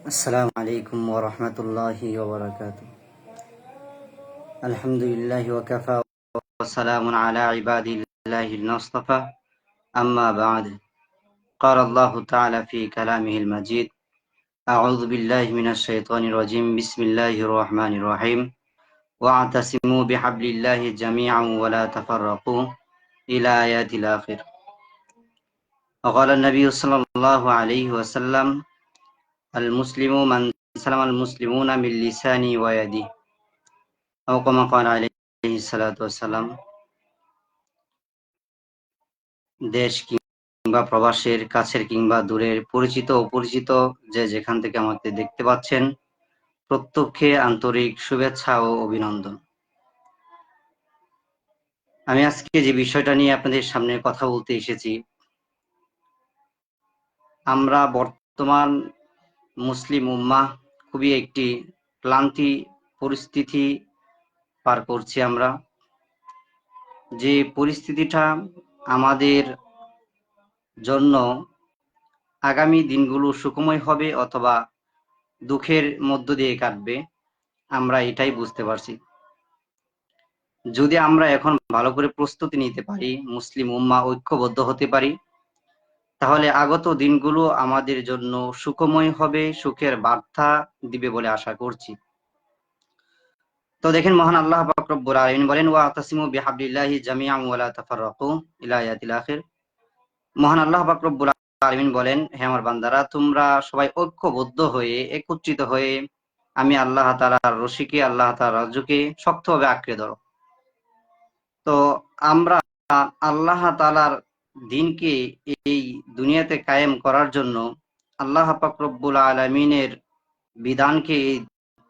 السلام عليكم ورحمة الله وبركاته. الحمد لله وكفى وسلام على عباد الله المصطفى. أما بعد قال الله تعالى في كلامه المجيد أعوذ بالله من الشيطان الرجيم. بسم الله الرحمن الرحيم. واعتصموا بحبل الله جميعا ولا تفرقوا إلى آيات الآخر. وقال النبي صلى الله عليه وسلم المسلم من سلم المسلمون من لساني ويدي أو كما قال عليه الصلاة والسلام দেশ কিংবা প্রবাসের কাছের কিংবা দূরের পরিচিত অপরিচিত যে যেখান থেকে আমাকে দেখতে পাচ্ছেন প্রত্যক্ষে আন্তরিক শুভেচ্ছা ও অভিনন্দন আমি আজকে যে বিষয়টা নিয়ে আপনাদের সামনে কথা বলতে এসেছি আমরা বর্তমান মুসলিম উম্মা খুবই একটি ক্লান্তি পরিস্থিতি পার করছি আমরা। যে পরিস্থিতিটা আমাদের জন্য আগামী দিনগুলো সুখময় হবে অথবা দুঃখের মধ্য দিয়ে কাটবে, আমরা এটাই বুঝতে পারছি। যদি আমরা এখন ভালো করে প্রস্তুতি নিতে পারি, মুসলিম উম্মা ঐক্যবদ্ধ হতে পারি তাহলে আগত দিনগুলো আমাদের জন্য সুখময় হবে, সুখের বার্তা দিবে বলে আশা করছি। তো দেখেন মহান আল্লাহ বলেন, ওয়া বিহাবলিল্লাহি তাফাররাকু ইলা আখির। মহান আল্লাহ রব্বুল আলামিন বলেন, হে আমার বান্দারা, তোমরা সবাই ঐক্যবদ্ধ হয়ে, একত্রিত হয়ে আমি আল্লাহ তাআলার রশিকে, আল্লাহ তাআলার রাজ্যকে শক্তভাবে আঁকড়ে ধরো। তো আমরা আল্লাহ তাআলার দিনকে এই দুনিয়াতে কায়েম করার জন্য আল্লাহ রব্বুল আলমিনের বিধানকে এই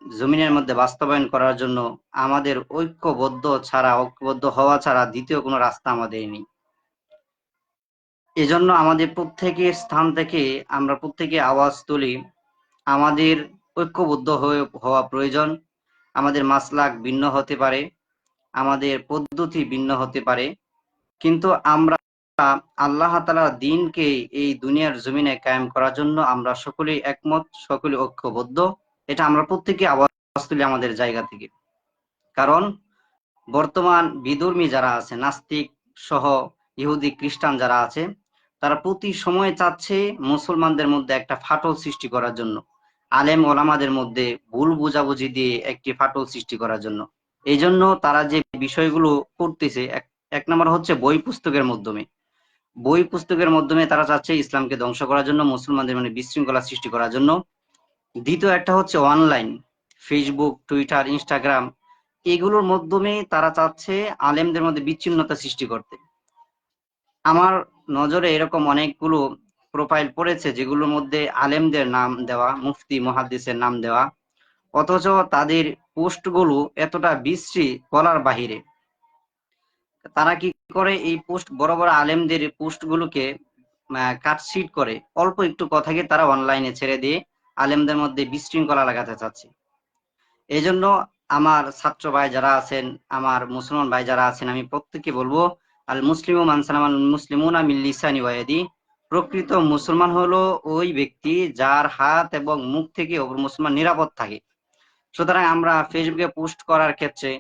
জমিনের মধ্যে বাস্তবায়ন করার জন্য আমাদের ঐক্যবদ্ধ ছাড়া, ঐক্যবদ্ধ হওয়া ছাড়া দ্বিতীয় কোনো রাস্তা আমাদের নেই। এজন্য আমাদের প্রত্যেকের স্থান থেকে আমরা প্রত্যেকে আওয়াজ তুলি, আমাদের ঐক্যবদ্ধ হয়ে হওয়া প্রয়োজন, আমাদের মাসলাক ভিন্ন হতে পারে, আমাদের পদ্ধতি ভিন্ন হতে পারে, কিন্তু আমরা আল্লাহ তালার দিনকে এই দুনিয়ার জমিনে কায়েম করার জন্য আমরা সকলেই একমত সকলে ঐক্যবদ্ধ। এটা আমরা প্রত্যেকে আওয়াজ তুলি আমাদের জায়গা থেকে। কারণ বর্তমান বিধর্মী যারা আছে, নাস্তিক সহ ইহুদি, খ্রিস্টান যারা আছে, তারা প্রতি সময় চাচ্ছে মুসলমানদের মধ্যে একটা ফাটল সৃষ্টি করার জন্য। আলেম ওলামাদের মধ্যে ভুল বুঝাবুঝি দিয়ে একটি ফাটল সৃষ্টি করার জন্য। এই জন্য তারা যে বিষয়গুলো করতেছে এক নম্বর হচ্ছে বই পুস্তকের মাধ্যমে। বই পুস্তকের মাধ্যমে তারা চাচ্ছে ইসলামকে ধ্বংস করার জন্য, মুসলমানদের মানে বিশৃঙ্খলা সৃষ্টি করার জন্য। দ্বিতীয় একটা হচ্ছে অনলাইন ফেসবুক টুইটার ইনস্টাগ্রাম এগুলোর মাধ্যমে তারা চাচ্ছে আলেমদের মধ্যে বিচ্ছিন্নতা সৃষ্টি করতে। আমার নজরে এরকম অনেকগুলো প্রোফাইল পড়েছে যেগুলোর মধ্যে আলেমদের নাম দেওয়া, মুফতি, মহাদ্দিসের নাম দেওয়া, অথচ তাদের পোস্টগুলো এতটা বিশ্রী বলার বাহিরে। তারা কি করে এই পোস্ট বড় বড় আলেমদের পোস্ট গুলোকে কাটশিট করে? অল্প একটু কথাকে তারা অনলাইনে ছেড়ে দিয়ে আলেমদের মধ্যে বিশৃঙ্খলা লাগাতে চাচ্ছে। এই জন্য আমার ছাত্র ভাই যারা আছেন, আমার মুসলমান ভাই যারা আছেন, আমি প্রত্যেককে বলব, আল মুসলিম মানসালাম মুসলিমুনা মিল্লিসানি ওয়াদি প্রকৃত মুসলমান হলো ওই ব্যক্তি যার হাত এবং মুখ থেকে মুসলমান নিরাপদ থাকে। সুতরাং আমরা ফেসবুকে পোস্ট করার ক্ষেত্রে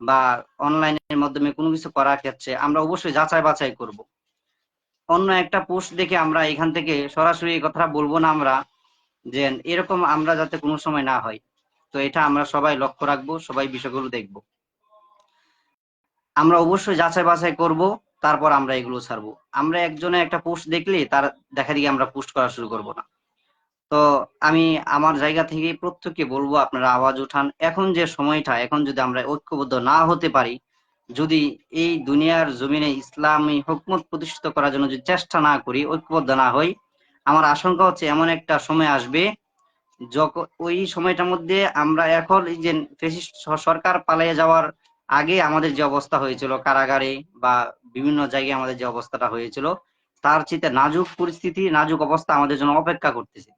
বা অনলাইনের মাধ্যমে কোনো কিছু করার ক্ষেত্রে আমরা অবশ্যই যাচাই বাছাই করব। অন্য একটা পোস্ট দেখে আমরা এখান থেকে সরাসরি এই কথাটা বলব না আমরা, যে এরকম আমরা যাতে কোনো সময় না হয়। তো এটা আমরা সবাই লক্ষ্য রাখব, সবাই বিষয়গুলো দেখব। আমরা অবশ্যই যাচাই বাছাই করব, তারপর আমরা এগুলো ছাড়বো। আমরা একজনে একটা পোস্ট দেখলে তার দেখা দিকে আমরা পোস্ট করা শুরু করব না। তো আমি আমার জায়গা থেকে প্রত্যেককে বলব আপনারা আওয়াজ উঠান। এখন যে সময়টা, এখন যদি আমরা ঐক্যবদ্ধ না হতে পারি, যদি এই দুনিয়ার জমিনে ইসলামী হুকমত প্রতিষ্ঠিত করার জন্য যদি চেষ্টা না করি, ঐক্যবদ্ধ না হই, আমার আশঙ্কা হচ্ছে এমন একটা সময় আসবে যখন ওই সময়টার মধ্যে আমরা এখন এই যে সরকার পালিয়ে যাওয়ার আগে আমাদের যে অবস্থা হয়েছিল কারাগারে বা বিভিন্ন জায়গায় আমাদের যে অবস্থাটা হয়েছিল, তার চিন্তা নাজুক পরিস্থিতি, নাজুক অবস্থা আমাদের জন্য অপেক্ষা করতেছে।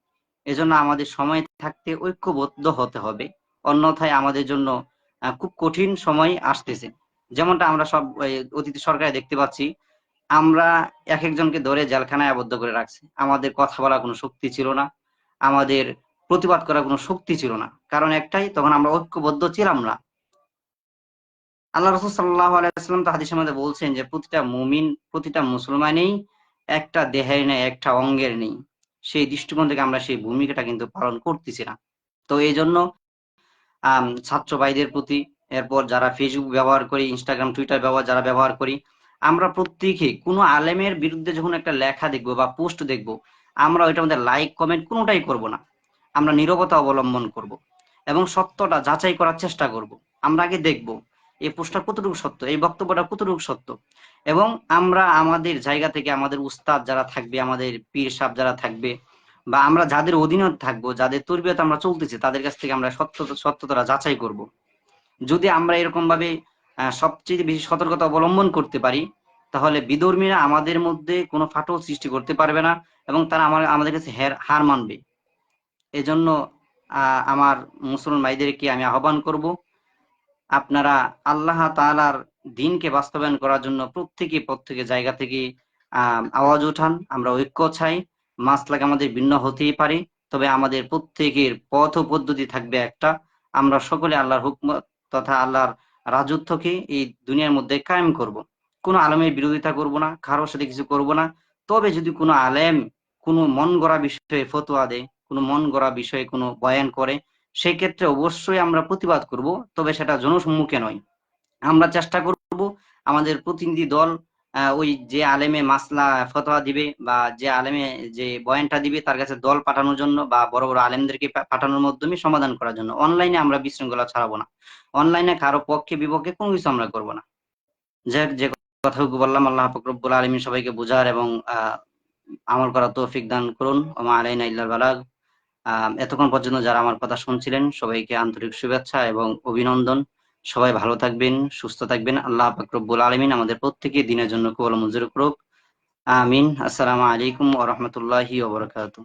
এজন্য আমাদের সময় থাকতে ঐক্যবদ্ধ হতে হবে। অন্যথায় আমাদের জন্য খুব কঠিন সময় আসতেছে। যেমনটা আমরা সব অতীত সরকারে দেখতে পাচ্ছি, আমরা এক একজনকে ধরে জেলখানায় আবদ্ধ করে রাখছি। আমাদের কথা বলার কোনো শক্তি ছিল না। আমাদের প্রতিবাদ করার কোনো শক্তি ছিল না। কারণ একটাই, তখন আমরা ঐক্যবদ্ধ ছিলাম না। আল্লাহ রসুল সাল্লাহ আলাইসাল্লাম তো হাদিসের মধ্যে বলছেন যে, প্রতিটা মুমিন, প্রতিটা মুসলমানেই একটা দেহের নেই, একটা অঙ্গের নেই। সেই দৃষ্টিকোণ থেকে আমরা সেই ভূমিকাটা কিন্তু পালন করতেছি না। তো এই জন্য ছাত্র ভাইদের প্রতি, এরপর যারা ফেসবুক ব্যবহার করি ইনস্টাগ্রাম টুইটার ব্যবহার, যারা ব্যবহার করি, আমরা প্রত্যেকে কোনো আলেমের বিরুদ্ধে যখন একটা লেখা দেখব বা পোস্ট দেখব, আমরা ওইটার মধ্যে লাইক কমেন্ট কোনোটাই করব না। আমরা নিরবতা অবলম্বন করব এবং সত্যটা যাচাই করার চেষ্টা করব। আমরা আগে দেখব, এই পোস্টটা কতটুকু সত্য, এই বক্তব্যটা কতটুকু সত্য এবং আমরা আমাদের জায়গা থেকে আমাদের উস্তাদ যারা থাকবে, আমাদের পীর সাহ যারা থাকবে বা আমরা যাদের অধীনে থাকব, যাদের তরবিয়ত আমরা চলতেছি, তাদের কাছ থেকে আমরা সত্য সত্যতা যাচাই করব। যদি আমরা এরকম ভাবে সবচেয়ে বেশি সতর্কতা অবলম্বন করতে পারি, তাহলে বিধর্মীরা আমাদের মধ্যে কোনো ফাটল সৃষ্টি করতে পারবে না এবং তারা আমার, আমাদের কাছে হের, হার মানবে। এজন্য আমার মুসলমান ভাইদেরকে আমি আহ্বান করব, আপনারা আল্লাহ তালার দিনকে বাস্তবায়ন করার জন্য প্রত্যেকে প্রত্যেকে জায়গা থেকে আওয়াজ উঠান আমরা ঐক্য চাই। মাসলাক আমাদের ভিন্ন হতেই পারে, তবে আমাদের প্রত্যেকের পথ পদ্ধতি থাকবে একটা। আমরা সকলে আল্লাহর হুকম তথা আল্লাহর রাজত্বকে এই দুনিয়ার মধ্যে কায়েম করব। কোনো আলেমের বিরোধিতা করব না, কারোর সাথে কিছু করব না। তবে যদি কোনো আলেম কোনো মন গড়া বিষয়ে ফতোয়া দেয়, কোনো মন গড়া বিষয়ে কোনো বয়ান করে, সেক্ষেত্রে অবশ্যই আমরা প্রতিবাদ করব, তবে সেটা জনসম্মুখে নয়। আমরা চেষ্টা করব আমাদের প্রতিনিধি দল ওই যে আলেমে মাসলা ফতোয়া দিবে বা যে আলেমে যে বয়ানটা দিবে তার কাছে দল পাঠানোর জন্য বা বড় বড় আলেমদেরকে পাঠানোর মাধ্যমে সমাধান করার জন্য। অনলাইনে আমরা বিশৃঙ্খলা ছাড়াবো না। অনলাইনে কারও পক্ষে বিপক্ষে কোনো কিছু আমরা করব না। যে যে কথাগুলো বললাম, আল্লাহ ফকরবুল আলমী সবাইকে বোঝার এবং আমল করার তৌফিক দান করুন। ওমা আলাইনা ইল্লাল বালাগ। এতক্ষণ পর্যন্ত যারা আমার কথা শুনছিলেন, সবাইকে আন্তরিক শুভেচ্ছা এবং অভিনন্দন। সবাই ভালো থাকবেন, সুস্থ থাকবেন। আল্লাহ আকরবুল আলমিন আমাদের প্রত্যেকে দিনের জন্য কবল মঞ্জুর করুক। আমিন। আসসালামু আলাইকুম ওরহমতুল্লাহি ওবরাকাতুহ